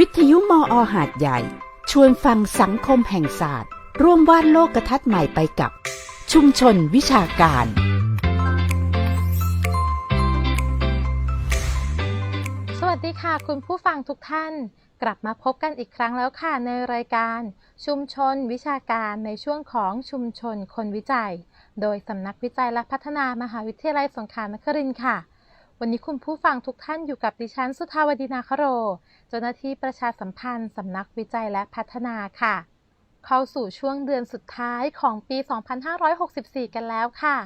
วิทยุมออหาดใหญ่ ชวนฟังสังคมแห่งศาสตร์ ร่วมวาดโลกทัศน์ใหม่ไปกับ ชุมชนวิชาการ สวัสดีค่ะคุณผู้ฟังทุกท่าน กลับมาพบกันอีกครั้งแล้วค่ะในรายการ ชุมชนวิชาการในช่วงของชุมชนคนวิจัย โดยสำนักวิจัยและพัฒนามหาวิทยาลัยสงขลานครินทร์ค่ะ วันนี้คุณผู้ฟังทุกท่านอยู่กับดิฉันสุธาวดีนาคโร เจ้าหน้าที่ประชาสัมพันธ์สำนักวิจัยและพัฒนาค่ะ เข้าสู่ช่วงเดือนสุดท้ายของปี 2564 กันแล้วค่ะ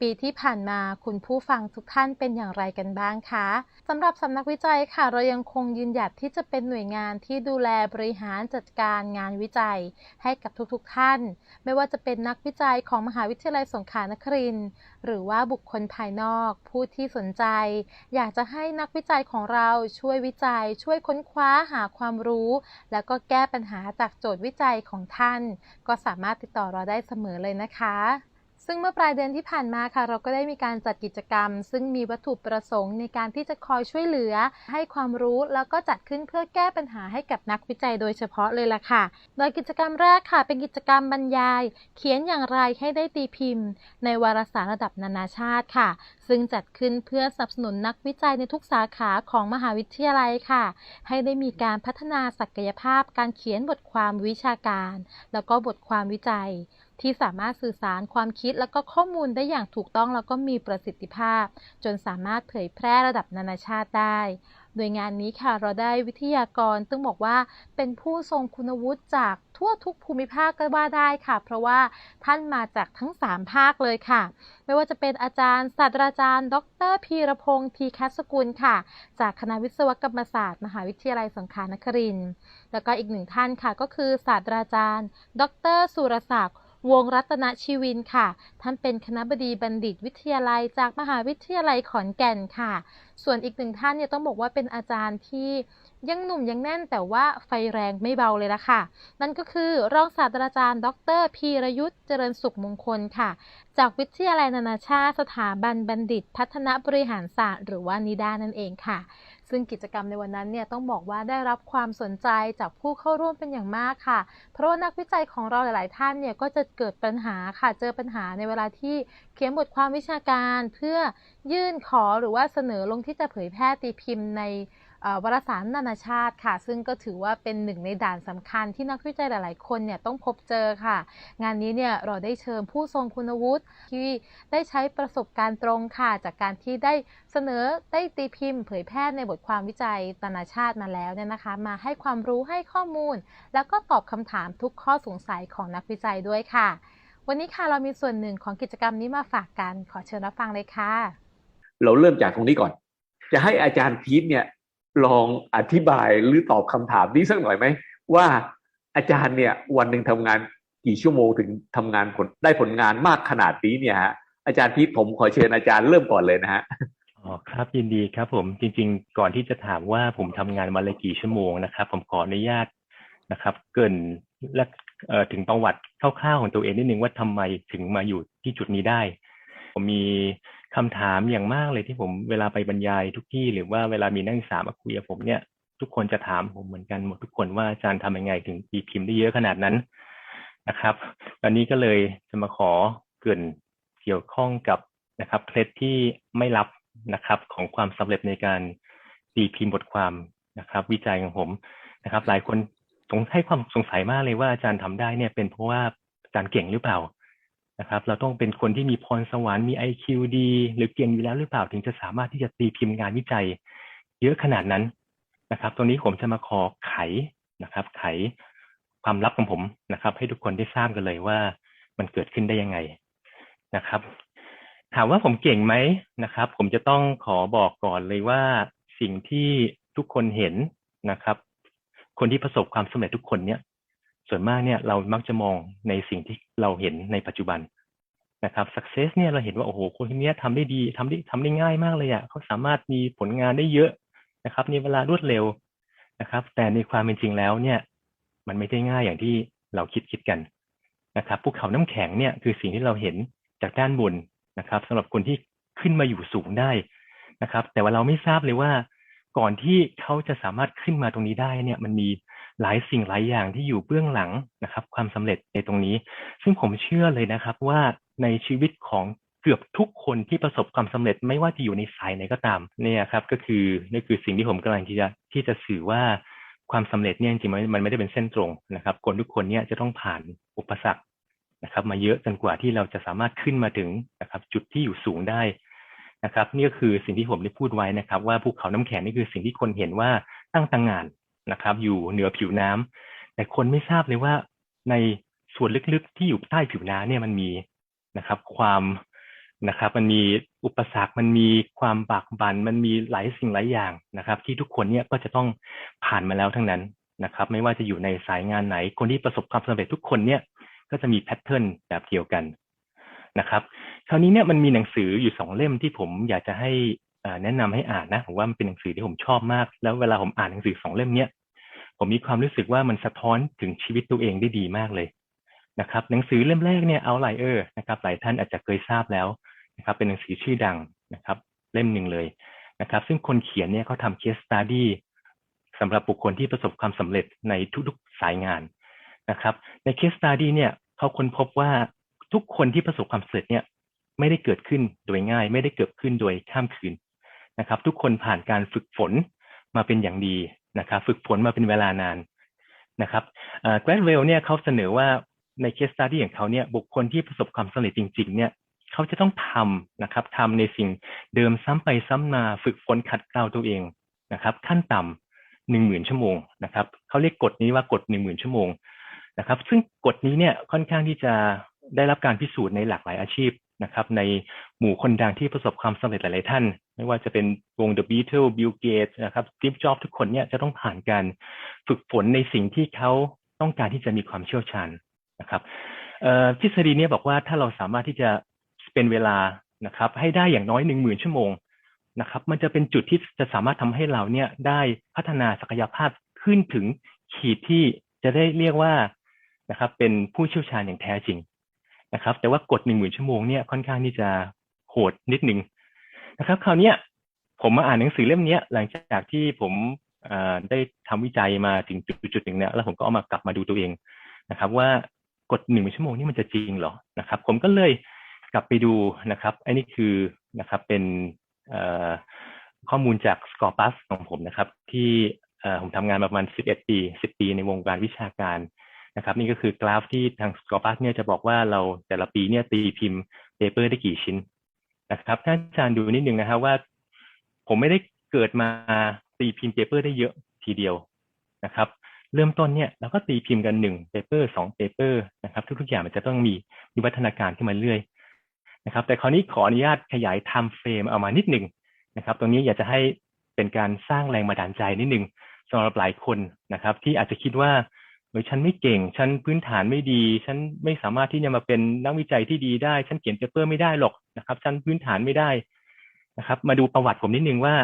ปีที่ผ่านมาคุณผู้ฟังทุกท่านเป็นอย่างไรกันบ้างคะสำหรับสำนักวิจัยค่ะ เรายังคงยืนหยัดที่จะเป็นหน่วยงานที่ดูแลบริหารจัดการงานวิจัย ให้กับทุกๆท่าน ไม่ว่าจะเป็นนักวิจัยของมหาวิทยาลัยสงขลานครินหรือว่าบุคคลภายนอก ผู้ที่สนใจ อยากจะให้นักวิจัยของเราช่วยวิจัย ช่วยค้นคว้าหาความรู้ แล้วก็แก้ปัญหาจากโจทย์วิจัยของท่าน ก็สามารถติดต่อเราได้เสมอเลยนะคะ ซึ่งเมื่อปลายเดือนที่ผ่านมาค่ะ เราก็ได้มีการจัดกิจกรรม ซึ่งมีวัตถุประสงค์ในการที่จะคอยช่วยเหลือ ให้ความรู้แล้วก็จัดขึ้นเพื่อแก้ปัญหาให้กับนักวิจัยโดยเฉพาะเลยล่ะค่ะ โดยกิจกรรมแรกค่ะ เป็นกิจกรรมบรรยาย เขียนอย่างไรให้ได้ตีพิมพ์ ในวารสารระดับนานาชาติค่ะ ซึ่งจัดขึ้นเพื่อสนับสนุนนักวิจัยในทุกสาขาของมหาวิทยาลัยค่ะ ให้ได้มีการพัฒนาศักยภาพ การเขียนบทความวิชาการ แล้วก็บทความวิจัย ที่สามารถสื่อสารความคิดและก็ข้อมูลได้อย่างถูกต้องแล้วก็มีประสิทธิภาพ จนสามารถเผยแพร่ระดับนานาชาติได้ โดยงานนี้ค่ะเราได้วิทยากรต้องบอกว่าเป็นผู้ทรงคุณวุฒิจากทั่วทุกภูมิภาคก็ว่าได้ค่ะ เพราะว่าท่านมาจากทั้ง 3 ภาคเลยค่ะ ไม่ว่าจะเป็นอาจารย์ศาสตราจารย์ ดรพีรพงศ์ทีคัสกุลค่ะ จากคณะวิศวกรรมศาสตร์ มหาวิทยาลัยสงขลานครินทร์แล้วก็อีกหนึ่งท่านค่ะ ก็คือศาสตราจารย์ ดรสุรศักดิ์ วงรัตนชีวินค่ะ ท่านเป็นคณะบดีบัณฑิตวิทยาลัยจากมหาวิทยาลัยขอนแก่นค่ะ ส่วนอีกหนึ่งท่านเนี่ยต้องบอกว่าเป็นอาจารย์ที่ยังหนุ่มยังแน่นแต่ว่าไฟแรงไม่เบาเลยละค่ะ นั่นก็คือรองศาสตราจารย์ ดรพีรยุทธ์เจริญสุขมงคลค่ะ จากวิทยาลัยนานาชาติสถาบันบัณฑิต พัฒนาบริหารศาสตร์ หรือว่านิด้านั่นเองค่ะ ซึ่งกิจกรรมในวันนั้นเนี่ยต้องบอกว่าได้รับความสนใจจากผู้เข้าร่วมเป็นอย่างมากค่ะ เพราะว่านักวิจัยของเราหลาย ๆ ท่านเนี่ยก็จะเกิดปัญหาค่ะ เจอปัญหาในเวลาที่เขียนบทความวิชาการ เพื่อยื่นขอหรือว่าเสนอลงที่จะเผยแพร่ตีพิมพ์ใน วารสารนานาชาติค่ะ ซึ่งก็ถือว่าเป็นหนึ่งในด่านสำคัญที่นักวิจัยหลาย ๆ คนเนี่ยต้องพบเจอค่ะ งานนี้เนี่ยเราได้เชิญผู้ทรงคุณวุฒิที่ได้ใช้ประสบการณ์ตรงค่ะ จากการที่ได้เสนอได้ตีพิมพ์ เผยแพร่ในบทความวิจัยนานาชาติมาแล้วเนี่ยนะคะ มาให้ความรู้ให้ข้อมูล แล้วก็ตอบคำถามทุกข้อสงสัยของนักวิจัยด้วยค่ะ วันนี้ค่ะเรามีส่วนหนึ่งของกิจกรรมนี้มาฝากกันขอเชิญรับฟังเลยค่ะ เราเริ่มจากตรงนี้ก่อน จะให้อาจารย์พีทเนี่ย ลองอธิบายหรือตอบคำถามนี้สักหน่อยไหมว่าอาจารย์เนี่ยวันหนึ่งทำงานกี่ชั่วโมงถึงทำงานผลได้ผลงานมากขนาดนี้เนี่ยฮะอาจารย์พีทผมขอเชิญอาจารย์เริ่มก่อนเลยนะฮะอ๋อครับยินดีครับผมจริง ๆ ก่อนที่จะถามว่าผมทำงานวันละกี่ชั่วโมงนะครับ ผมขออนุญาตนะครับ เกินและถึงประวัติคร่าวๆของตัวเองนิดนึงว่าทำไมถึงมาอยู่ที่จุดนี้ได้ ผมมี คำถามอย่างมากเลยที่ผมเวลาไปบรรยายทุกที่หรือว่าเวลามีนักศึกษามาคุยกับผมเนี่ย ทุกคนจะถามผมเหมือนกันหมดทุกคนว่าอาจารย์ทำยังไงถึงตีพิมพ์ได้เยอะขนาดนั้นนะครับตอนนี้ก็เลยจะมาขอเกินเกี่ยวข้องกับนะครับเคล็ดที่ไม่ลับนะครับของความสำเร็จในการตีพิมพ์บทความนะครับ วิจัยของผมนะครับ หลายคนสงให้ความสงสัยมากเลยว่าอาจารย์ทำได้เนี่ยเป็นเพราะว่าอาจารย์เก่งหรือเปล่า นะครับ เราต้องเป็นคนที่มีพรสวรรค์มี IQ ดี หรือเก่งอยู่แล้วหรือเปล่าถึงจะสามารถที่จะตีพิมพ์งานวิจัย เยอะขนาดนั้นนะครับ ตรงนี้ผมจะมาขอไขนะครับ ไขความลับของผมนะครับ ให้ทุกคนได้ทราบกันเลยว่ามันเกิดขึ้นได้ยังไงนะครับ ถามว่าผมเก่งไหมนะครับ ผมจะต้องขอบอกก่อนเลยว่าสิ่งที่ทุกคนเห็นนะครับ คนที่ประสบความสำเร็จทุกคนเนี่ย ส่วนมากเนี่ยเรามักจะมองในสิ่งที่เราเห็นในปัจจุบันนะครับ success เนี่ยเราเห็นว่าโอ้โหคนคนนี้ทำได้ดีทำได้ทำได้ง่ายมากเลยอะเขาสามารถมีผลงานได้เยอะนะครับในเวลารวดเร็วนะครับ แต่ในความเป็นจริงแล้วเนี่ย มันไม่ได้ง่ายอย่างที่เราคิดคิดกันนะครับภูเขาน้ำแข็งเนี่ยคือสิ่งที่เราเห็นจากด้านบนนะครับสำหรับคนที่ขึ้นมาอยู่สูงได้นะครับ แต่ว่าเราไม่ทราบเลยว่าก่อนที่เขาจะสามารถขึ้นมาตรงนี้ได้เนี่ย มันมี หลายสิ่งหลายอย่างที่อยู่เบื้องหลังนะครับ ความสำเร็จในตรงนี้ ซึ่งผมเชื่อเลยนะครับว่าในชีวิตของเกือบทุกคนที่ประสบความสำเร็จไม่ว่าจะอยู่ในสายไหนก็ตามเนี่ยครับก็คือนี่คือสิ่งที่ผมกำลังที่จะที่จะสื่อว่าความสำเร็จเนี่ยจริงๆมันมันไม่ได้เป็นเส้นตรงนะครับ คนทุกคนเนี่ยจะต้องผ่านอุปสรรคนะครับ มาเยอะจนกว่าที่เราจะสามารถขึ้นมาถึงนะครับ จุดที่อยู่สูงได้นะครับ นี่ก็คือสิ่งที่ผมได้พูดไว้นะครับ ว่าภูเขาน้ำแข็งนี่คือสิ่งที่คนเห็นว่าตั้งตังงาน นะครับ อยู่เหนือผิวน้ำแต่คนไม่ทราบเลยว่าในส่วนลึกๆที่อยู่ใต้ผิวน้ำเนี่ยมันมีนะครับ ความนะครับ มันมีอุปสรรคมันมีความบากบัน่นมันมีหลายสิ่งหลายอย่างนะครับ ที่ทุกคนเนี่ยก็จะต้องผ่านมาแล้วทั้งนั้นนะครับ ไม่ว่าจะอยู่ในสายงานไหน คนที่ประสบความสำเร็จทุกคนเนี่ยก็จะมีแพทเทิร์นแบบเดียวกันนะครับ คราวนี้เนี่ยมันมีหนังสืออยู่สองเล่มที่ผมอยากจะให้ แนะนำให้อ่านนะผมว่ามันเป็นหนังสือที่ผมชอบมาก แล้วเวลาผมอ่านหนังสือสองเล่มเนี้ยผมมีความรู้สึกว่ามันสะท้อนถึงชีวิตตัวเองได้ดีมากเลยนะครับ หนังสือเล่มแรกเนี่ยเอาไลเออร์นะครับ หลายท่านอาจจะเคยทราบแล้วนะครับ เป็นหนังสือชื่อดังนะครับ เล่มหนึ่งเลยนะครับ ซึ่งคนเขียนเนี่ยเขาทำเคสตัดดี้สำหรับบุคคลที่ประสบความสำเร็จในทุกๆสายงานนะครับ ในเคสตัดดี้เนี่ยเขาค้นพบว่าทุกคนที่ประสบความสำเร็จเนี่ยไม่ได้เกิดขึ้นโดยง่าย ไม่ได้เกิดขึ้นโดยข้ามคืน นะครับ ทุกคนผ่านการฝึกฝนมาเป็นอย่างดีนะครับ ฝึกฝนมาเป็นเวลานานนะครับแกรดเวลเนี่ยเขาเสนอว่าในเคสตัดดี้ของเขาเนี่ยบุคคลที่ประสบความสำเร็จจริง ๆ เนี่ยเขาจะต้องทำนะครับทำในสิ่งเดิมซ้ำไปซ้ำมาฝึกฝนขัดเกลาตัวเองนะครับ ขั้นต่ำหนึ่งหมื่นชั่วโมงนะครับเขาเรียกกฎนี้ว่ากฎหนึ่งหมื่นชั่วโมงนะครับ ซึ่งกฎนี้เนี่ยค่อนข้างที่จะได้รับการพิสูจน์ในหลากหลายอาชีพ นะครับในหมู่คนดังที่ประสบความสำเร็จหลาย ๆ ท่าน ไม่ว่าจะเป็นวง The Beatles Bill Gates นะครับ Steve Jobs ทุกคนเนี่ยจะต้องผ่านการฝึกฝนในสิ่งที่เขาต้องการที่จะมีความเชี่ยวชาญนะครับทฤษฎีนี้บอกว่าถ้าเราสามารถที่จะเป็นเวลานะครับ ให้ได้อย่างน้อยหนึ่งหมื่นชั่วโมงนะครับ มันจะเป็นจุดที่จะสามารถทำให้เราเนี่ยได้พัฒนาศักยภาพขึ้นถึงขีดที่จะได้เรียกว่านะครับ เป็นผู้เชี่ยวชาญอย่างแท้จริง นะครับ แต่ว่ากดหนึ่งหมื่นชั่วโมงเนี่ยค่อนข้างที่จะโหดนิดนึงนะครับ คราวนี้ผมมาอ่านหนังสือเล่มนี้หลังจากที่ผมได้ทำวิจัยมาถึงจุดๆหนึ่งเนี่ยแล้วผมก็เอามากลับมาดูตัวเองนะครับ ว่ากดหนึ่งชั่วโมงนี่มันจะจริงเหรอนะครับ ผมก็เลยกลับไปดูนะครับอันนี้คือนะครับเป็นข้อมูลจากสกอร์ปัสของผมนะครับ ที่ผมทำงานประมาณ 11 ปี 10 ปีในวงการวิชาการ นะครับนี่ก็คือกราฟที่ทางสกอปัสเนี่ยจะบอกว่าเราแต่ละปีเนี่ยตีพิมพ์เปเปอร์ได้กี่ชิ้นนะครับท่านอาจารย์ดูนิดนึงนะครับว่า ผมไม่ได้เกิดมาตีพิมพ์เปเปอร์ได้เยอะทีเดียวนะครับ เริ่มต้นเนี่ยเราก็ตีพิมพ์กันหนึ่งเปเปอร์สองเปเปอร์นะครับ ทุกๆอย่างมันจะต้องมีมีวัฒนาการขึ้นมาเรื่อยนะครับ แต่คราวนี้ขออนุญาตขยายไทม์เฟรมเอามานิดหนึ่งนะครับ ตรงนี้อยากจะให้เป็นการสร้างแรงบันดาลใจนิดหนึ่งสำหรับหลายคนนะครับ ที่อาจจะคิดว่า เออฉันไม่เก่ง ฉันพื้นฐานไม่ดี ฉันไม่สามารถที่จะมาเป็นนักวิจัยที่ดีได้ ฉันเขียนเปเปอร์ไม่ได้หรอกนะครับ ฉันพื้นฐานไม่ได้นะครับ มาดูประวัติผมนิดนึงว่า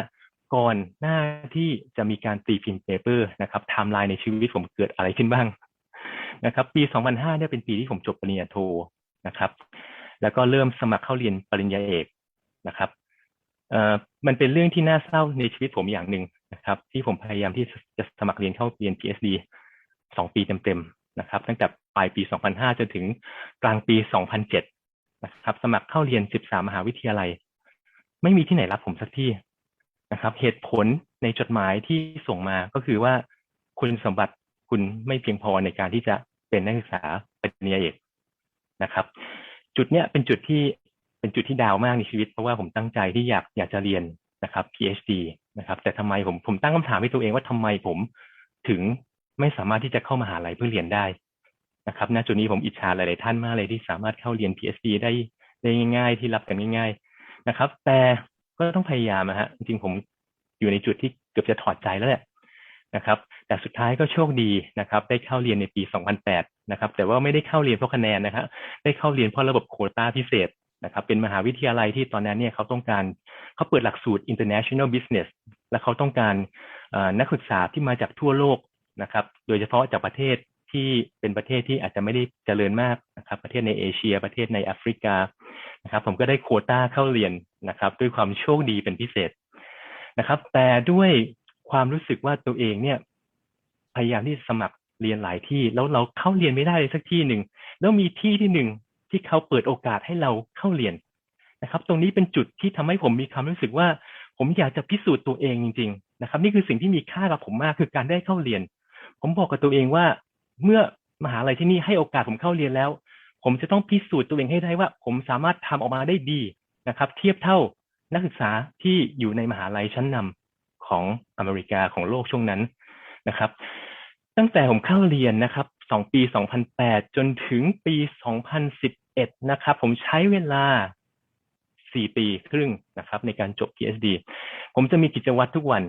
ก่อนหน้าที่จะมีการตีพิมพ์เปเปอร์นะครับไทม์ไลน์ในชีวิตผมเกิดอะไรขึ้นบ้างนะครับ ปี 2005เนี่ยเป็นปีที่ผมจบปริญญาโทนะครับ แล้วก็เริ่มสมัครเข้าเรียนปริญญาเอกนะครับเอ่อมันเป็นเรื่องที่น่าเศร้าในชีวิตผมอย่างหนึ่งนะครับ ที่ผมพยายามที่จะสมัครเรียนเข้าเรียน PhD สองปีเต็มๆนะครับตั้งแต่ปลายปี 2005 จนถึงกลางปี 2007 นะครับ สมัครเข้าเรียน 13 มหาวิทยาลัย ไม่มีที่ไหนรับผมสักที่นะครับ เหตุผลในจดหมายที่ส่งมาก็คือว่าคุณสมบัติคุณไม่เพียงพอในการที่จะเป็นนักศึกษาปริญญาเอกนะครับ จุดเนี้ยเป็นจุดที่เป็นจุดที่ดาวมากในชีวิต เพราะว่าผมตั้งใจที่อยากอยากจะเรียนนะครับ PhD นะครับ แต่ทำไมผมผมตั้งคำถามให้ตัวเองว่าทำไมผมถึง ไม่สามารถที่จะเข้ามาหาลัยเพื่อเรียนได้นะครับณจุดนี้ผมอิจฉาหลาย ๆ ท่านมากเลยที่สามารถเข้าเรียน PhD ได้ได้ง่าย ๆ ที่รับกันง่าย ๆ นะครับ แต่ก็ต้องพยายามนะฮะจริงๆผมอยู่ในจุดที่เกือบจะถอดใจแล้วแหละนะครับ แต่สุดท้ายก็โชคดีนะครับ ได้เข้าเรียนในปี 2008 นะครับ แต่ว่าไม่ได้เข้าเรียนเพราะคะแนนนะครับ ได้เข้าเรียนเพราะระบบโควต้าพิเศษนะครับ เป็นมหาวิทยาลัยที่ตอนนั้นเนี่ยเขาต้องการเขาเปิดหลักสูตร international business และเขาต้องการนักศึกษาที่มาจากทั่วโลก นะครับ โดยเฉพาะจากประเทศที่เป็นประเทศที่อาจจะไม่ได้เจริญมากนะครับ ประเทศในเอเชีย ประเทศในแอฟริกานะครับ ผมก็ได้โควต้าเข้าเรียนนะครับ ด้วยความโชคดีเป็นพิเศษนะครับ แต่ด้วยความรู้สึกว่าตัวเองเนี่ย พยายามที่จะสมัครเรียนหลายที่ แล้วเราเข้าเรียนไม่ได้เลยสักที่หนึ่งแล้วมีที่ที่หนึ่งที่เขาเปิดโอกาสให้เราเข้าเรียนนะครับ ตรงนี้เป็นจุดที่ทำให้ผมมีความรู้สึกว่า ผมอยากจะพิสูจน์ตัวเองจริง ๆ นะครับ นี่คือสิ่งที่มีค่ากับผมมากคือการได้เข้าเรียน ผมบอกกับตัวเองว่า เมื่อมหาลัยที่นี่ให้โอกาสผมเข้าเรียนแล้ว ผมจะต้องพิสูจน์ตัวเองให้ได้ว่า ผมสามารถทำออกมาได้ดีนะครับ เทียบเท่านักศึกษาที่อยู่ในมหาลัยชั้นนำของอเมริกาของโลกช่วงนั้นนะครับ ตั้งแต่ผมเข้าเรียนนะครับสองปี 2008 จนถึงปี 2011 นะครับ ผมใช้เวลา 4 ปีครึ่งนะครับ ในการจบ PhD ผมจะมีกิจวัตรทุกวัน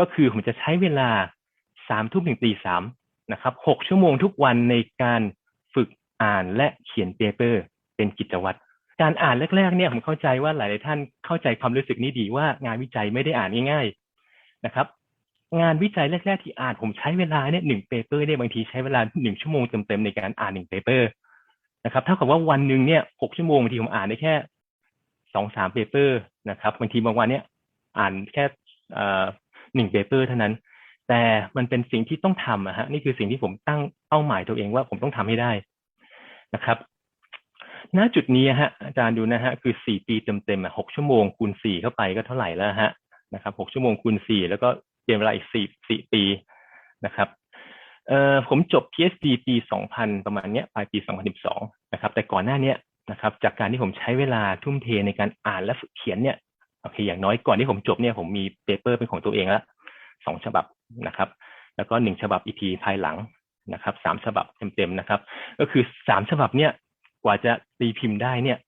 ก็คือผมจะใช้เวลา 3ทุ่มถึงตีสามนะครับ6ชั่วโมงทุกวันในการฝึกอ่านและเขียนเปเปอร์เป็นกิจวัตรการอ่านแรกๆเนี่ยผมเข้าใจว่าหลายๆท่านเข้าใจความรู้สึกนี้ดีว่างานวิจัยไม่ได้อ่านง่ายๆนะครับ งานวิจัยแรก ๆ ที่อ่านผมใช้เวลาเนี่ยหนึ่งเปเปอร์เนี่ยบางทีใช้เวลาหนึ่งชั่วโมงเต็มๆในการอ่านหนึ่งเปเปอร์นะครับเท่ากับว่าวันหนึ่งเนี่ยหกชั่วโมงบางทีผมอ่านได้แค่สองสามเปเปอร์นะครับบางทีบางวันเนี่ยอ่านแค่หนึ่งเปเปอร์เท่านั้น แต่มันเป็นสิ่งที่ต้องทำอะฮะนี่คือสิ่งที่ผมตั้งเป้าหมายตัวเองว่าผมต้องทำให้ได้นะครับ ณจุดนี้ฮะอาจารย์ดูนะฮะคือสี่ปีเต็มๆอะหกชั่วโมงคูณสี่เข้าไปก็เท่าไหร่แล้วฮะนะครับหกชั่วโมงคูณสี่แล้วก็เปลี่ยนเวลาอีกสี่สี่ปีนะครับเอ่อผมจบ PhD ปี 2000 ประมาณเนี้ยปลายปี 2012 นะครับ แต่ก่อนหน้าเนี้ยนะครับ จากการที่ผมใช้เวลาทุ่มเทในการอ่านและฝึกเขียนเนี่ยโอเคอย่างน้อยก่อนที่ผมจบเนี่ยผมมีเปเปอร์เป็นของตัวเองแล้ว สองฉบับนะครับ แล้วก็หนึ่งฉบับอีกทีภายหลังนะครับสามฉบับเต็มๆนะครับ ก็คือสามฉบับเนี่ยกว่าจะตีพิมพ์ได้เนี่ย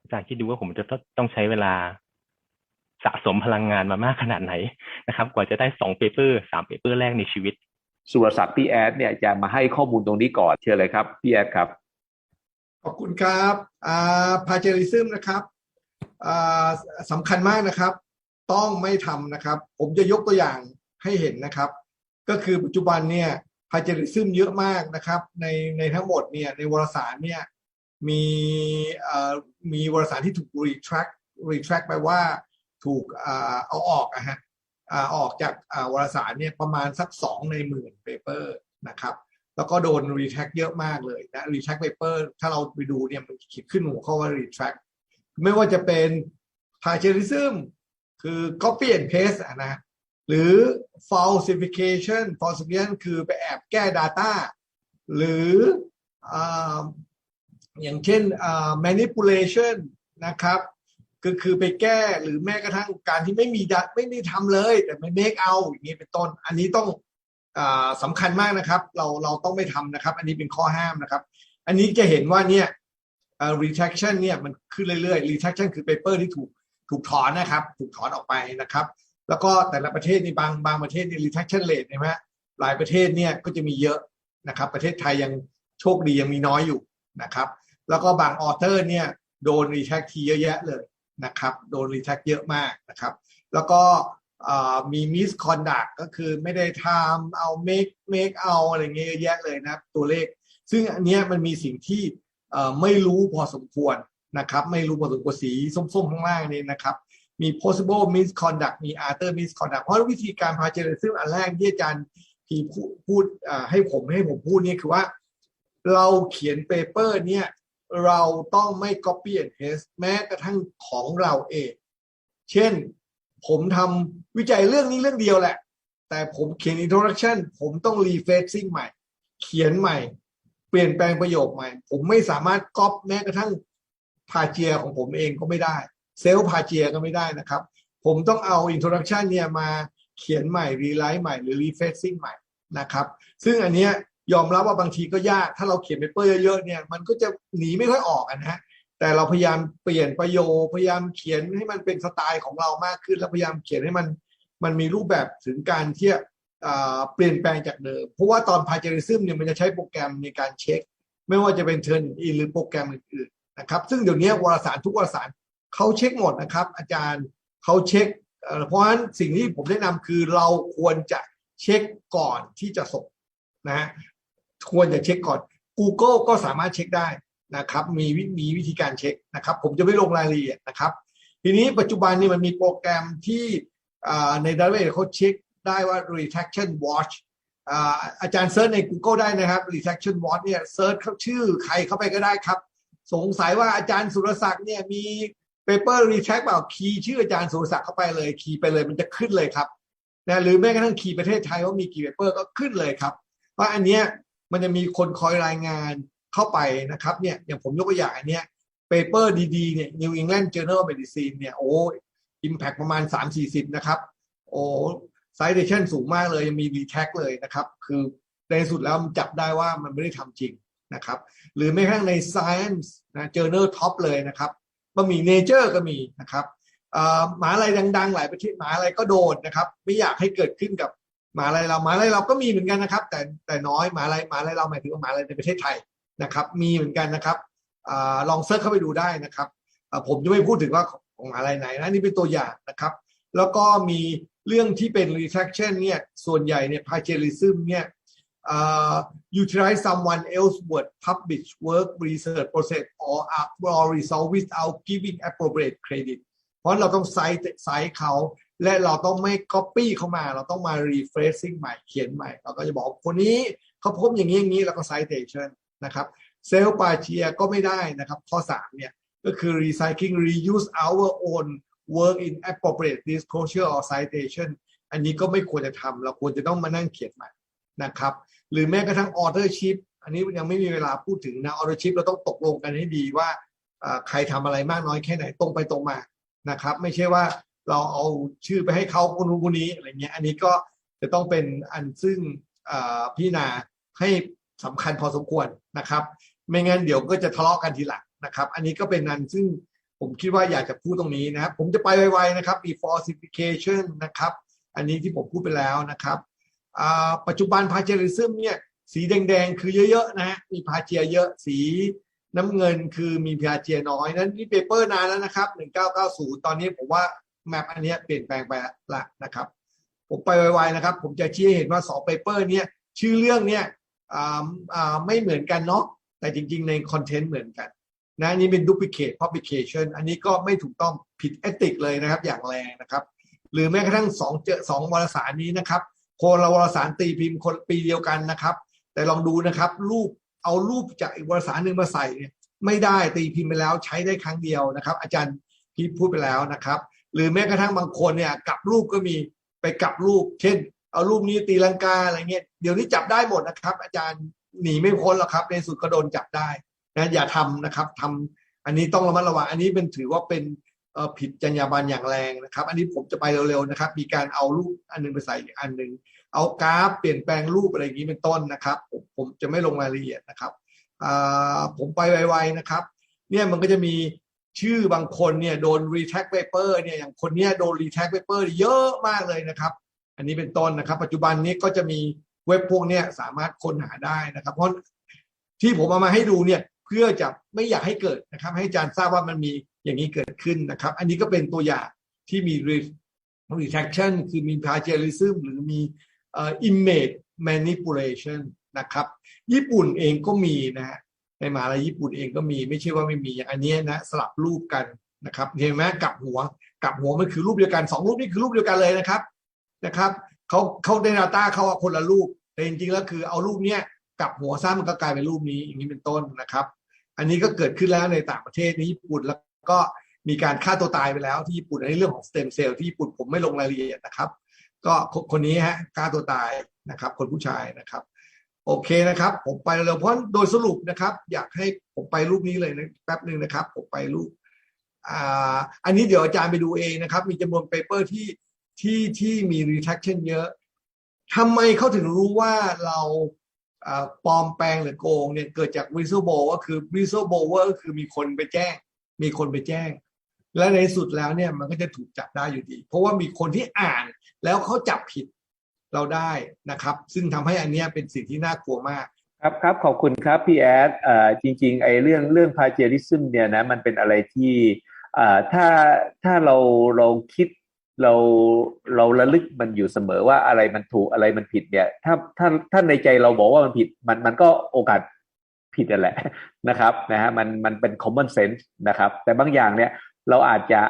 อาจารย์คิดดูว่าผมจะต้องใช้เวลาสะสมพลังงานมามากขนาดไหนนะครับ กว่าจะได้สองเปเปอร์สามเปเปอร์แรกในชีวิต สุรศักดิ์พี่แอดเนี่ยจะมาให้ข้อมูลตรงนี้ก่อนเชิญเลยครับพี่แอดครับ ขอบคุณครับอ่าพาเจริซึมนะครับอ่าสำคัญมากนะครับ ต้องไม่ทำนะครับ ผมจะยกตัวอย่าง ให้เห็นนะครับ ก็คือปัจจุบันเนี่ยพาเจริซึมเยอะมากนะครับ ในในทั้งหมดเนี่ยในวารสารเนี่ยมีเอ่อมีวารสารที่ถูก retract retract ไปว่าถูกเอาออกอะฮะออกจากวารสารเนี่ยประมาณสักสองในหมื่นเปเปอร์นะครับ แล้วก็โดน retract เยอะมากเลยนะ retract paper ถ้าเราไปดูเนี่ยมันเขียนขึ้นหัวข้อว่า retract ไม่ว่าจะเป็น plagiarism คือ copy and paste อะนะ หรือ falsification falsification คือไปแอบแก้ data หรือออย่างเช่น manipulation นะครับก็คือไปแก้หรือแม้กระทั่งการที่ไม่มีดัไม่ได้ทำเลย แต่ไม่ make เอาอย่างนี้เป็นต้น อันนี้ต้องอสำคัญมากนะครับ เราเราต้องไม่ทำนะครับ อันนี้เป็นข้อห้ามนะครับ อันนี้จะเห็นว่าเนี่ย retraction เนี่ยมันขึ้นเรื่อยๆ retraction คือ paper ที่ถูกถูกถอนนะครับ ถูกถอนออกไปนะครับ แล้วก็แต่ละประเทศนี่บางบางประเทศนี่ retraction rate เนี่ยนะหลายประเทศเนี่ยก็จะมีเยอะนะครับ ประเทศไทยยังโชคดียังมีน้อยอยู่นะครับ แล้วก็บางออเ r อร์เนี่ยโดน retract ทีเยอะแยะเลยนะครับ โดน retract เยอะมากนะครับ แล้วก็มี misconduct ก็คือไม่ได้ทำเอา make make เอาอะไรเงี้ยเยอะแยะเลยนะตัวเลข ซึ่งอันเนี้ยมันมีสิ่งที่ไม่รู้พอสมควรนะครับ ไม่รู้พอสมควรสีส้มๆข้างล่างนี้นะครับ มี possible misconduct มี other misconduct เพราะวิธีการ plagiarism อันแรกที่อาจารย์พีพูดให้ผมให้ผมพูดเนี่ยคือว่า เราเขียน paper เนี่ยเราต้องไม่ copy and paste แม้กระทั่งของเราเอง เช่น ผมทำวิจัยเรื่องนี้เรื่องเดียวแหละ แต่ผมเขียน introduction ผมต้อง rephrasing ใหม่ เขียนใหม่ เปลี่ยนแปลงประโยคใหม่ ผมไม่สามารถก๊อปแม้กระทั่งพาเจียของผมเองก็ไม่ได้ เซลล์พาเจียก็ไม่ได้นะครับ ผมต้องเอา introduction เนี่ยมาเขียนใหม่ rewrite ใหม่หรือ rephrasing ใหม่นะครับ ซึ่งอันเนี้ยยอมรับว่าบางทีก็ยาก ถ้าเราเขียนเปเปอร์เยอะๆเนี่ยมันก็จะหนีไม่ค่อยออกนะฮะแต่เราพยายามเปลี่ยนประโยคพยายามเขียนให้มันเป็นสไตล์ของเรามากขึ้น แล้วพยายามเขียนให้มันมันมีรูปแบบถึงการเที่จะอ่าเปลี่ยนแปลงจากเดิม เพราะว่าตอนพาเจริซึมเนี่ยมันจะใช้โปรแกรมในการเช็ค ไม่ว่าจะเป็นเทอร์นอินหรือโปรแกรมอื่นๆนะครับ ซึ่งเดี๋ยวนี้วารสารทุกวารสาร เขาเช็คหมดนะครับ อาจารย์เขาเช็ค เพราะฉะนั้นสิ่งที่ผมแนะนำคือเราควรจะเช็คก่อนที่จะส่งนะฮะควรจะเช็คก่อน Google ก็สามารถเช็คได้นะครับ มีวิมีวิธีการเช็คนะครับ ผมจะไม่ลงรายละเอียดนะครับ ทีนี้ปัจจุบันนี่มันมีโปรแกรมที่ในดัตเตอร์เบเขาเช็คได้ว่า retraction watch อาอาจารย์เซิร์ชใน Google ได้นะครับ retraction watch เนี่ยเซิร์ชเข้าชื่อใครเข้าไปก็ได้ครับ สงสัยว่าอาจารย์สุรศักดิ์เนี่ยมี paper retract เปล่าคีย์ชื่ออาจารย์สุรศักดิ์เข้าไปเลย คีย์ไปเลยมันจะขึ้นเลยครับนะหรือแม้กระทั่งคีย์ประเทศไทยว่ามีกี่ paper ก็ขึ้นเลยครับเพราะอันเนี้ยมันจะมีคนคอยรายงานเข้าไปนะครับเนี่ยอย่างผมยกตัวอย่างอันเนี้ย paper ดีๆเนี่ย New England Journal of Medicine เนี่ยโอ้ impact ประมาณ 3-40 นะครับ โอ้ citation สูงมากเลย ยังมี retract เลยนะครับ คือในสุดแล้วมันจับได้ว่ามันไม่ได้ทำจริงนะครับ หรือแม้กระทั่งใน science นะ journal top เลยนะครับ ก็มี nature ก็มีนะครับหมาอะไรดัง ๆ หลายประเทศหมาอะไรก็โดนนะครับ ไม่อยากให้เกิดขึ้นกับหมาอะไรเราหมาอะไรเราก็มีเหมือนกันนะครับ แต่แต่น้อยหมาอะไรหมาอะไรเราหมายถึงหมาอะไรในประเทศไทยนะครับ มีเหมือนกันนะครับอลองเซิร์ชเข้าไปดูได้นะครับผมจะไม่พูดถึงว่าของหมาอะไรไหนนะนี่เป็นตัวอย่างนะครับ แล้วก็มีเรื่องที่เป็น retraction เนี่ยส่วนใหญ่เนี่ย plagiarism เนี่ย uh, utilize someone else's word publish work research process or or result without giving appropriate credit เพราะเราต้องไซต์ไซต์เขา และเราต้องไม่ copy เข้ามา เราต้องมา refreshing ใหม่ เขียนใหม่ เราก็จะบอกคนนี้เขาพบอย่างนี้อย่างนี้ แล้วก็ citation นะครับเซลปาเชียก็ไม่ได้นะครับ ข้อ 3 เนี่ย ก็คือ recycling reuse our own work in appropriate disclosure or citation อันนี้ก็ไม่ควรจะทำ เราควรจะต้องมานั่งเขียนใหม่ นะครับ หรือแม้กระทั่ง authorship อันนี้ยังไม่มีเวลาพูดถึงนะ authorship เราต้องตกลงกันให้ดีว่าใครทำอะไรมากน้อยแค่ไหนตรงไปตรงมานะครับ ไม่ใช่ว่าเราเอาชื่อไปให้เขาคนนู้นคนนี้อะไรเงี้ย อันนี้ก็จะต้องเป็นอันซึ่งเอ่อพิจาให้สำคัญพอสมควรนะครับ ไม่งั้นเดี๋ยวก็จะทะเลาะกันทีหลังนะครับ อันนี้ก็เป็นอันซึ่งผมคิดว่าอยากจะพูดตรงนี้นะครับ ผมจะไปไวๆนะครับมี falsification นะครับ อันนี้ที่ผมพูดไปแล้วนะครับ ปัจจุบันพาเจริซึมเนี่ยสีแดงๆ คือเยอะๆนะฮะมีพาเจียเยอะสีน้ำเงินคือมีพาเจียน้อยนั้นนี่เปเปอร์นานแล้วนะครับ 1990 ตอนนี้ผมว่าแมปอันนี้เปลี่ยนแปลงไปละนะครับ ผมไปไวๆนะครับ ผมจะชี้ให้เห็นว่า2เปเปอร์เนี่ยชื่อเรื่องเนี่ยไม่เหมือนกันเนาะแต่จริงๆ ในคอนเทนต์เหมือนกันนะนนี้เป็น duplicate publication อันนี้ก็ไม่ถูกต้องผิดเอติกเลยนะครับ อย่างแรงนะครับ หรือแม้กระทั่งสองเจอสองวารสารนี้นะครับ คนละวารสารตีพิมพ์คนปีเดียวกันนะครับ แต่ลองดูนะครับ รูปเอารูปจากอีกวารสารหนึ่งมาใส่เนี่ยไม่ได้ตีพิมพ์ไปแล้วใช้ได้ครั้งเดียวนะครับ อาจารย์พี่พูดไปแล้วนะครับ หรือแม้กระทั่งบางคนเนี่ยกลับรูปก็มีไปกลับรูป เช่น เอารูปนี้ตีลังกาอะไรเงี้ยเดี๋ยวนี้จับได้หมดนะครับ อาจารย์หนีไม่พ้นหรอกครับ ในสุดก็โดนจับได้นะอย่าทำนะครับทำอันนี้ต้องระมัดระวังอันนี้เป็นถือว่าเป็น ผิดจรรยาบรรณอย่างแรงนะครับ อันนี้ผมจะไปเร็วๆนะครับ มีการเอารูปอันหนึงไปใส่อีกอันหนึ่งเอากราฟเปลี่ยนแปลงรูปอะไรอย่างนี้เป็นต้นนะครับ ผมผมจะไม่ลงรายละเอียดนะครับผมไปไวๆนะครับ เนี่ยมันก็จะมีชื่อบางคนเนี่ยโดน r e t a c t paper เนี่ยอย่างคนเนี้ยโดน r e t a c t paper เยอะมากเลยนะครับ อันนี้เป็นต้นนะครับ ปัจจุบันนี้ก็จะมีเว็บพวกเนี้ยสามารถค้นหาได้นะครับ เพราะที่ผมเอามาให้ดูเนี่ยเพื่อจะไม่อยากให้เกิดนะครับ ให้อาจารย์ทราบว่ามันมี อย่างนี้เกิดขึ้นนะครับ อันนี้ก็เป็นตัวอย่างที่มี retraction คือมี plagiarism หรือมีอ่อ image manipulation นะครับ ญี่ปุ่นเองก็มีนะฮะในมหาลัยญี่ปุ่นเองก็มีไม่ใช่ว่าไม่มีอย่างอันนี้นะสลับรูปกันนะครับเห็นไหมกลับหัวกลับหัวมันคือรูปเดียวกันสองรูปนี่คือรูปเดียวกันเลยนะครับนะครับเขาเขาในดาต้าเขาคนละรูปแต่จริงๆแล้วคือเอารูปเนี้ยกลับหัวซ้ำมันก็กลายเป็นรูปนี้อย่างนี้เป็นต้นนะครับ อันนี้ก็เกิดขึ้นแล้วในต่างประเทศในญี่ปุ่นแล้ว ก็มีการฆ่าตัวตายไปแล้วที่ญี่ปุ่นอันเรื่องของสเต็มเซลล์ที่ญี่ปุ่นผมไม่ลงรายละเอียดนะครับ ก็คนนี้ฮะฆ่าตัวตายนะครับ คนผู้ชายนะครับ โอเคนะครับ ผมไปเร็วเพราะโดยสรุปนะครับ อยากให้ผมไปรูปนี้เลยนะแป๊บหนึ่งนะครับ ผมไปรูปอ่าอันนี้เดี๋ยวอาจารย์ไปดูเองนะครับ มีจำนวนเปเปอร์ที่ที่ที่มี retraction เยอะทำไมเขาถึงรู้ว่าเราอ่าปลอมแปลงหรือโกงเนี่ยเกิดจาก whistleblower ก็คือ whistleblower ก็คือมีคนไปแจ้ง มีคนไปแจ้ง และในสุดแล้วเนี่ยมันก็จะถูกจับได้อยู่ดี เพราะว่ามีคนที่อ่านแล้วเขาจับผิดเราได้นะครับ ซึ่งทำให้อันเนี้ยเป็นสิ่งที่น่ากลัวมากครับครับขอบคุณครับพี่แอดเอ่อจริงๆไอ้เรื่องเรื่องพาเจริซึมเนี่ยนะมันเป็นอะไรที่อ่าถ้าถ้าเราเราคิดเราเราระลึกมันอยู่เสมอว่าอะไรมันถูกอะไรมันผิดเนี่ย ถ้าถ้าถ้าในใจเราบอกว่ามันผิดมันมันก็โอกาส ผิดนั่นแหละนะครับนะฮะมันมันเป็น common sense นะครับ แต่บางอย่างเนี่ยเราอาจจะ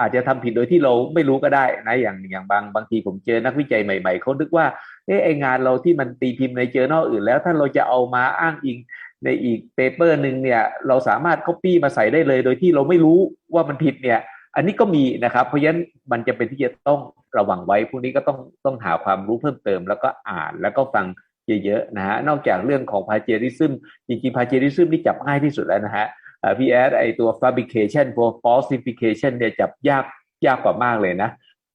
อาจจะทำผิดโดยที่เราไม่รู้ก็ได้นะอย่างอย่างบางบางทีผมเจอนักวิจัยใหม่ๆเขานึกว่าเอ๊ะไองานเราที่มันตีพิมพ์ในเจอ n a l อื่นแล้ว ถ้าเราจะเอามาอ้างอิงในอีกเปเปอร์หนึ่งเนี่ย เราสามารถ copy มาใส่ได้เลย โดยที่เราไม่รู้ว่ามันผิดเนี่ย อันนี้ก็มีนะครับ เพราะฉะนั้นมันจะเป็นที่จะต้องระวังไว้พวกนี้ก็ต้องต้องหาความรู้เพิ่มเติม แล้วก็อ่านแล้วก็ฟัง เยอะๆนะฮะนอกจากเรื่องของพาเจริซึมจริงๆพาเจริซึมนี่จับง่ายที่สุดแล้วนะฮะพี่แอดไอตัว fabrication for falsification เนี่ยจับยากยากกว่ามากเลยนะ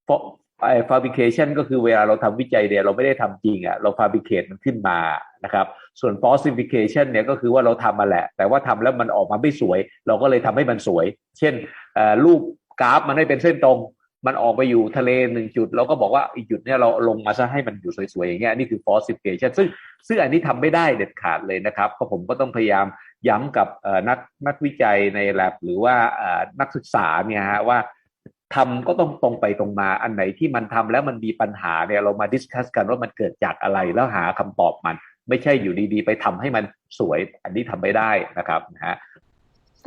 เพราะไอ้ fabrication ก็คือเวลาเราทำวิจัยเนี่ยเราไม่ได้ทำจริงอะ่ะเรา fabricate มันขึ้นมานะครับ ส่วน falsification เนี่ยก็คือว่าเราทำมาแหละ แต่ว่าทำแล้วมันออกมาไม่สวย เราก็เลยทำให้มันสวย เช่นรูปกราฟมันไม่เป็นเส้นตรง มันออกไปอยู่ทะเลหนึ่งจุดเราก็บอกว่าอีกจุดเนี่ยเราลงมาซะให้มันอยู่สวยๆอย่างเงี้ยนี่คือ falsification ซึ่งซึ่งอันนี้ทำไม่ได้เด็ดขาดเลยนะครับเพราะผมก็ต้องพยายามย้ำกับนักนักวิจัยใน lab หรือว่านักศึกษาเนี่ยฮะว่าทำก็ต้องตรงไปตรงมาอันไหนที่มันทำแล้วมันมีปัญหาเนี่ยเรามาดิสคัสกันว่ามันเกิดจากอะไรแล้วหาคำตอบมัน ไม่ใช่อยู่ดีๆ ไปทำให้มันสวย อันนี้ทำไม่ได้นะครับนะฮะ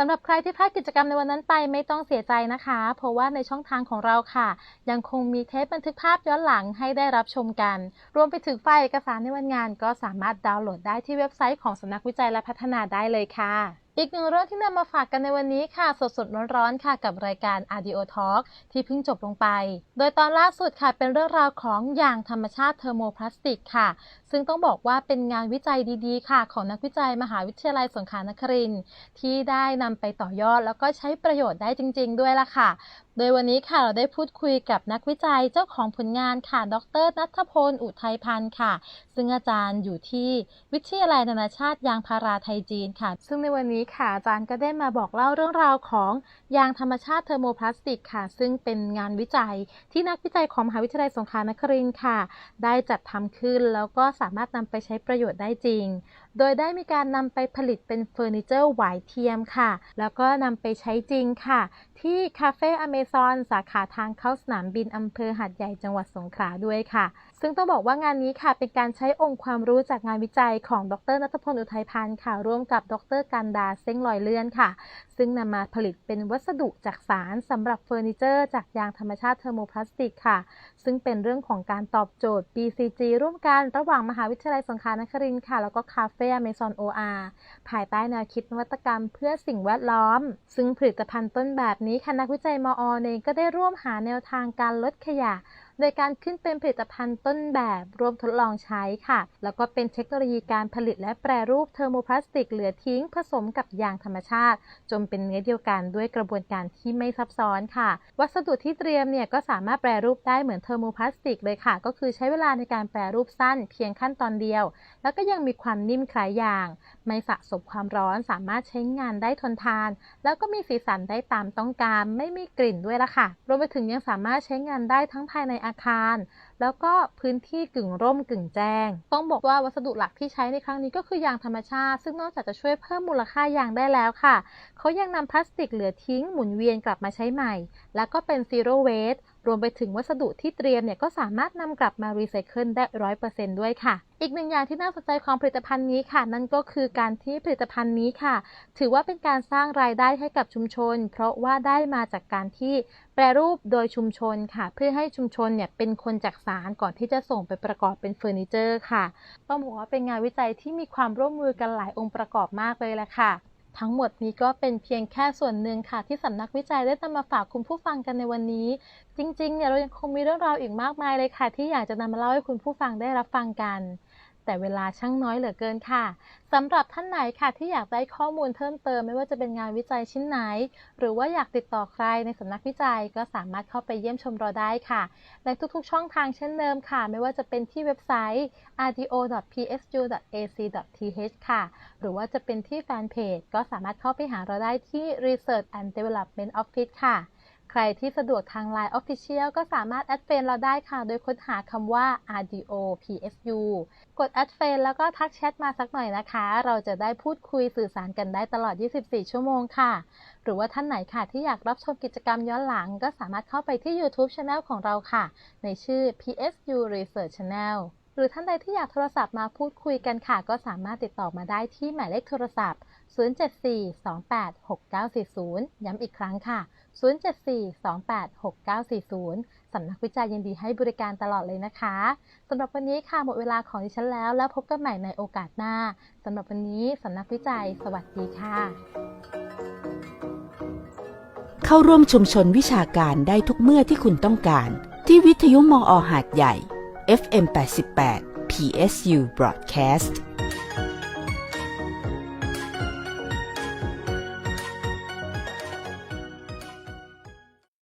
สำหรับใครที่พลาดกิจกรรมในวันนั้นไปไม่ต้องเสียใจนะคะ เพราะว่าในช่องทางของเราค่ะ ยังคงมีเทปบันทึกภาพย้อนหลังให้ได้รับชมกัน รวมไปถึงไฟล์เอกสารในวันงาน ก็สามารถดาวน์โหลดได้ที่เว็บไซต์ของสำนักวิจัยและพัฒนาได้เลยค่ะ อีกหนึ่งเรื่องที่นำมาฝากกันในวันนี้ค่ะ สดๆร้อนๆค่ะกับรายการ RDO Talk ที่เพิ่งจบลงไป โดยตอนล่าสุดค่ะเป็นเรื่องราวของยางธรรมชาติเทอร์โมพลาสติกค่ะ ซึ่งต้องบอกว่าเป็นงานวิจัยดีๆ ค่ะ ของนักวิจัยมหาวิทยาลัยสงขลานครินทร์ที่ได้นำไปต่อยอดแล้วก็ใช้ประโยชน์ได้จริง ๆ ด้วยล่ะค่ะโดยวันนี้ค่ะเราได้พูดคุยกับนักวิจัยเจ้าของผลงานค่ะ ดรนัทพล อุทัยพันธ์ค่ะ ซึ่งอาจารย์อยู่ที่วิทยาลัยนานาชาติยางพาราไทยจีนค่ะ ซึ่งในวันนี้ค่ะอาจารย์ก็ได้มาบอกเล่าเรื่องราวของยางธรรมชาติเทอร์โมพลาสติกค่ะ ซึ่งเป็นงานวิจัยที่นักวิจัยของมหาวิทยาลัยสงขลานครินทร์ค่ะ ได้จัดทำขึ้นแล้วก็สามารถนำไปใช้ประโยชน์ได้จริง โดยได้มีการนำไปผลิตเป็นเฟอร์นิเจอร์หวายเทียมค่ะ แล้วก็นำไปใช้จริงค่ะ ที่คาเฟ่อเมซอนสาขาทางเข้าสนามบินอำเภอหัดใหญ่จังหวัดสงขลาด้วยค่ะ ซึ่งต้องบอกว่างานนี้ค่ะเป็นการใช้องค์ความรู้จากงานวิจัยของดรนัทพลอุทัยพันธ์ค่ะร่วมกับดรกันดาเซ้งลอยเลื่อนค่ะ ซึ่งนำมาผลิตเป็นวัสดุจากสารสำหรับเฟอร์นิเจอร์จากยางธรรมชาติเทอร์โมพลาสติกค่ะ ซึ่งเป็นเรื่องของการตอบโจทย์ BCG ร่วมกันระหว่างมหาวิทยาลัยสงขลานครินทร์ค่ะ แล้วก็คาเฟ่อเมซอน OR ภายใต้แนวคิดนวัตกรรมเพื่อสิ่งแวดล้อม ซึ่งผลิตภัณฑ์ต้นแบบนี้ค่ะนักวิจัยมอเองก็ได้ร่วมหาแนวทางการลดขยะ โดยการขึ้นเป็นผลิตภัณฑ์ต้นแบบร่วมทดลองใช้ค่ะ แล้วก็เป็นเทคโนโลยีการผลิตและแปรรูปเทอร์โมพลาสติกเหลือทิ้ง ผสมกับยางธรรมชาติ จนเป็นเนื้อเดียวกันด้วยกระบวนการที่ไม่ซับซ้อนค่ะ วัสดุที่เตรียมเนี่ยก็สามารถแปรรูปได้เหมือนเทอร์โมพลาสติกเลยค่ะ ก็คือใช้เวลาในการแปรรูปสั้นเพียงขั้นตอนเดียว แล้วก็ยังมีความนิ่มคล้ายยาง ไม่สะสมความร้อนสามารถใช้งานได้ทนทาน แล้วก็มีสีสันได้ตามต้องการ ไม่มีกลิ่นด้วยละค่ะ รวมไปถึงยังสามารถใช้งานได้ทั้งภายในอาคาร แล้วก็พื้นที่กึ่งร่มกึ่งแจ้ง ต้องบอกว่าวัสดุหลักที่ใช้ในครั้งนี้ก็คือยางธรรมชาติ ซึ่งนอกจากจะช่วยเพิ่มมูลค่ายางได้แล้วค่ะ เขายังนำพลาสติกเหลือทิ้งหมุนเวียนกลับมาใช้ใหม่ แล้วก็เป็นซีโร่เวส รวมไปถึงวัสดุที่เตรียมเนี่ยก็สามารถนำกลับมารีไซเคิลได้ร้อยเปอร์เซ็นต์ด้วยค่ะ อีกหนึ่งอย่างที่น่าสนใจของผลิตภัณฑ์นี้ค่ะ นั่นก็คือการที่ผลิตภัณฑ์นี้ค่ะ ถือว่าเป็นการสร้างรายได้ให้กับชุมชน เพราะว่าได้มาจากการที่แปรรูปโดยชุมชนค่ะ เพื่อให้ชุมชนเนี่ยเป็นคนจักสารก่อนที่จะส่งไปประกอบเป็นเฟอร์นิเจอร์ค่ะ ต้องบอกว่าเป็นงานวิจัยที่มีความร่วมมือกันหลายองค์ประกอบมากเลยแหละค่ะ ทั้งหมดนี้ก็เป็นเพียงแค่ส่วนหนึ่งค่ะ ที่สำนักวิจัยได้นำมาฝากคุณผู้ฟังกันในวันนี้ จริงๆเนี่ยเรายังคงมีเรื่องราวอีกมากมายเลยค่ะ ที่อยากจะนำมาเล่าให้คุณผู้ฟังได้รับฟังกัน แต่เวลาช่างน้อยเหลือเกินค่ะสำหรับท่านไหนค่ะที่อยากได้ข้อมูลเพิ่มเติม ไม่ว่าจะเป็นงานวิจัยชิ้นไหน หรือว่าอยากติดต่อใครในสำนักวิจัยก็สามารถเข้าไปเยี่ยมชมเราได้ค่ะในทุกๆ ช่องทางเช่นเดิมค่ะ ไม่ว่าจะเป็นที่เว็บไซต์ rdo.psu.ac.th ค่ะ หรือว่าจะเป็นที่แฟนเพจก็สามารถเข้าไปหาเราได้ที่ Research and Development Office ค่ะ ใครที่สะดวกทาง Line Official ก็สามารถแอดเฟนเราได้ค่ะ โดยค้นหาคำว่า RDO PSU กดแอดเฟนแล้วก็ทักแชทมาสักหน่อยนะคะ เราจะได้พูดคุยสื่อสารกันได้ตลอด 24 ชั่วโมงค่ะ หรือว่าท่านไหนค่ะที่อยากรับชมกิจกรรมย้อนหลัง ก็สามารถเข้าไปที่ YouTube Channel ของเราค่ะ ในชื่อ PSU Research Channel หรือท่านใดที่อยากโทรศัพท์มาพูดคุยกันค่ะ ก็สามารถติดต่อมาได้ที่หมายเลขโทรศัพท์ 074-286940 ย้ำอีกครั้งค่ะ 074-286940 สำนักวิจัยยินดีให้บริการตลอดเลยนะคะสำหรับวันนี้ค่ะหมดเวลาของดิฉันแล้ว แล้วพบกันใหม่ในโอกาสหน้าสำหรับวันนี้สำนักวิจัย สวัสดีค่ะ เข้าร่วมชุมชนวิชาการได้ทุกเมื่อที่คุณต้องการ ที่วิทยุมออหาดใหญ่ FM 88 PSU Broadcast